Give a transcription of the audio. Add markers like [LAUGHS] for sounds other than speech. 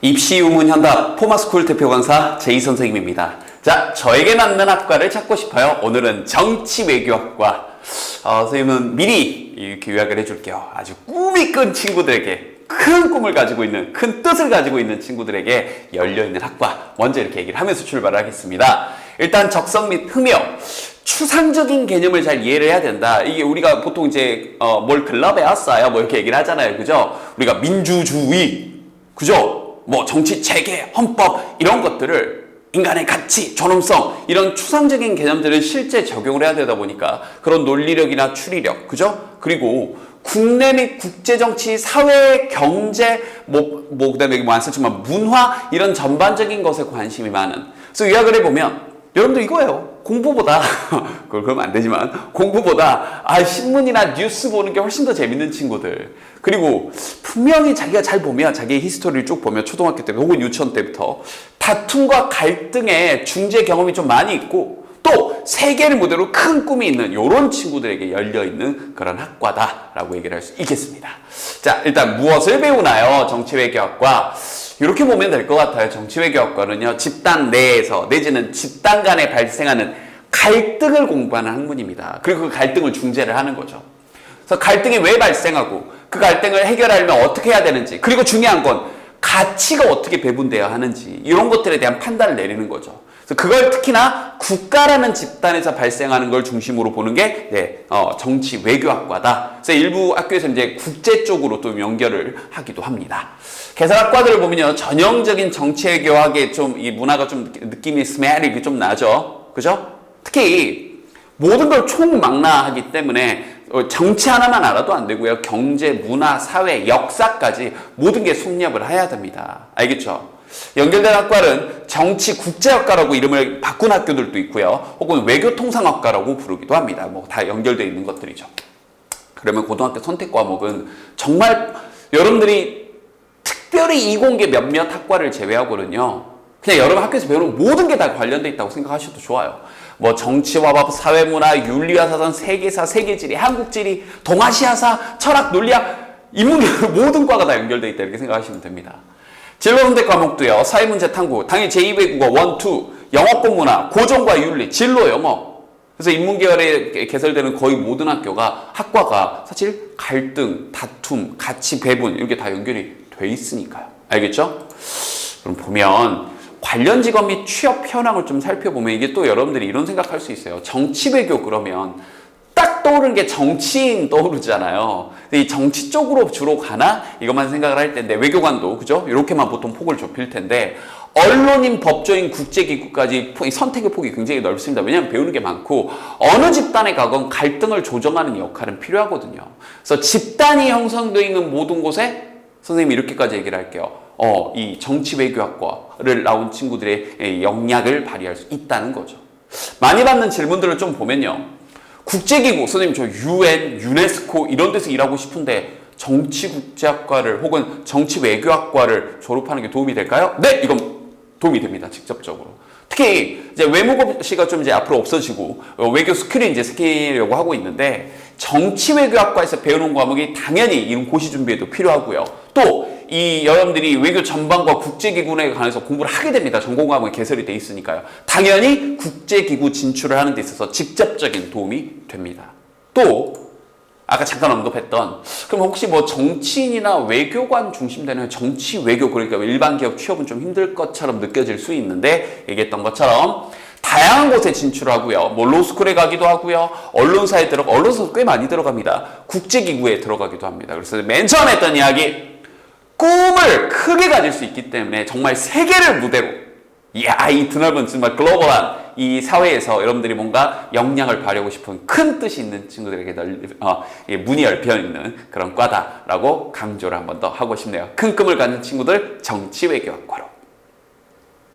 입시 유문 현답 포마스쿨 대표 강사 제이 선생님입니다. 자, 저에게 맞는 학과를 찾고 싶어요. 오늘은 정치 외교학과. 어, 선생님은 미리 이렇게 요약을 해줄게요. 아주 꿈이 큰 친구들에게 큰 꿈을 가지고 있는 큰 뜻을 가지고 있는 친구들에게 열려 있는 학과. 먼저 이렇게 얘기를 하면서 출발을 하겠습니다. 일단 적성 및 흠역. 추상적인 개념을 잘 이해를 해야 된다. 이게 우리가 보통 이제 어, 뭘 글럽에 왔어요. 뭐 이렇게 얘기를 하잖아요. 그죠? 우리가 민주주의, 그죠? 뭐 정치 체계, 헌법 이런 것들을 인간의 가치, 존엄성 이런 추상적인 개념들을 실제 적용을 해야 되다 보니까 그런 논리력이나 추리력, 그죠? 그리고 국내 및 국제 정치, 사회, 경제, 뭐, 뭐 그다음에 뭐안 썼지만 문화 이런 전반적인 것에 관심이 많은. 그래서 요약을 해보면 여러분들 이거예요. 공부보다 [LAUGHS] 그걸 그러면 안 되지만 공부보다 아 신문이나 뉴스 보는 게 훨씬 더 재밌는 친구들. 그리고 분명히 자기가 잘 보면 자기의 히스토리를 쭉 보면 초등학교 때 혹은 유치원 때부터 다툼과 갈등의 중재 경험이 좀 많이 있고 또 세계를 무대로 큰 꿈이 있는 이런 친구들에게 열려 있는 그런 학과다라고 얘기를 할 수 있겠습니다. 자, 일단 무엇을 배우나요? 정치외교학과. 이렇게 보면 될 것 같아요. 정치외교학과는요, 집단 내에서 내지는 집단 간에 발생하는 갈등을 공부하는 학문입니다. 그리고 그 갈등을 중재를 하는 거죠. 그래서 갈등이 왜 발생하고 그 갈등을 해결하려면 어떻게 해야 되는지 그리고 중요한 건 가치가 어떻게 배분되어야 하는지 이런 것들에 대한 판단을 내리는 거죠. 그래서 그걸 특히나 국가라는 집단에서 발생하는 걸 중심으로 보는 게 네, 어, 정치 외교학과다. 그래서 일부 학교에서 이제 국제 쪽으로 또 연결을 하기도 합니다. 개설학과들을 보면요 전형적인 정치 외교학의 좀 이 문화가 좀 느낌이 스멜이 좀 나죠, 그죠? 특히 모든 걸 총망라하기 때문에 어, 정치 하나만 알아도 안 되고요. 경제, 문화, 사회, 역사까지 모든 게 섭렵을 해야 됩니다. 알겠죠? 연결된 학과는 정치 국제학과라고 이름을 바꾼 학교들도 있고요. 혹은 외교통상학과라고 부르기도 합니다. 뭐 다 연결되어 있는 것들이죠. 그러면 고등학교 선택 과목은 정말 여러분들이 특별히 이공계 몇몇 학과를 제외하고는요. 그냥 여러분 학교에서 배우는 모든 게 다 관련돼 있다고 생각하셔도 좋아요. 뭐 정치와 법, 사회문화, 윤리와 사상, 세계사, 세계지리, 한국지리, 동아시아사, 철학, 논리학, 인문계 [LAUGHS] 모든 과가 다 연결돼 있다 이렇게 생각하시면 됩니다. 진로 선택 과목도요. 사회문제 탐구, 당연히 제2외국어 1, 2, 영어권 문화, 고정과 윤리, 진로 영어. 그래서 인문계열에 개설되는 거의 모든 학교가 학과가 사실 갈등, 다툼, 가치 배분 이렇게 다 연결이 돼 있으니까요. 알겠죠? 그럼 보면 관련 직업 및 취업 현황을 좀 살펴보면 이게 또 여러분들이 이런 생각할 수 있어요. 정치 외교 그러면 딱 떠오르는 게 정치인 떠오르잖아요. 이 정치 쪽으로 주로 가나 이것만 생각을 할 텐데 외교관도 그죠? 이렇게만 보통 폭을 좁힐 텐데 언론인, 법조인, 국제기구까지 선택의 폭이 굉장히 넓습니다. 왜냐하면 배우는 게 많고 어느 집단에 가건 갈등을 조정하는 역할은 필요하거든요. 그래서 집단이 형성되어 있는 모든 곳에 선생님이 이렇게까지 얘기를 할게요. 어, 이 정치 외교학과를 나온 친구들의 영향을 발휘할 수 있다는 거죠. 많이 받는 질문들을 좀 보면요. 국제기구, 선생님 저 UN, 유네스코 이런 데서 일하고 싶은데 정치국제학과를 혹은 정치외교학과를 졸업하는 게 도움이 될까요? 네, 이건 도움이 됩니다. 직접적으로. 특히 이제 외무고시가 좀 이제 앞으로 없어지고 어, 외교 스킬이 이제 생기려고 하고 있는데 정치외교학과에서 배우는 과목이 당연히 이런 고시 준비에도 필요하고요. 또 이 여러분들이 외교 전반과 국제기구에 관해서 공부를 하게 됩니다. 전공 과목이 개설이 돼 있으니까요. 당연히 국제기구 진출을 하는 데 있어서 직접적인 도움이 됩니다. 또 아까 잠깐 언급했던 그럼 혹시 뭐 정치인이나 외교관 중심되는 정치 외교 그러니까 일반 기업 취업은 좀 힘들 것처럼 느껴질 수 있는데 얘기했던 것처럼 다양한 곳에 진출하고요. 뭐 로스쿨에 가기도 하고요. 언론사에 들어가 언론사 꽤 많이 들어갑니다. 국제기구에 들어가기도 합니다. 그래서 맨 처음 했던 이야기 꿈을 크게 가질 수 있기 때문에 정말 세계를 무대로 이야 이 드넓은 정말 글로벌한 이 사회에서 여러분들이 뭔가 역량을 발휘하고 싶은 큰 뜻이 있는 친구들에게 널, 어, 문이 열려 있는 그런 과다라고 강조를 한 번 더 하고 싶네요. 큰 꿈을 갖는 친구들 정치 외교학과로.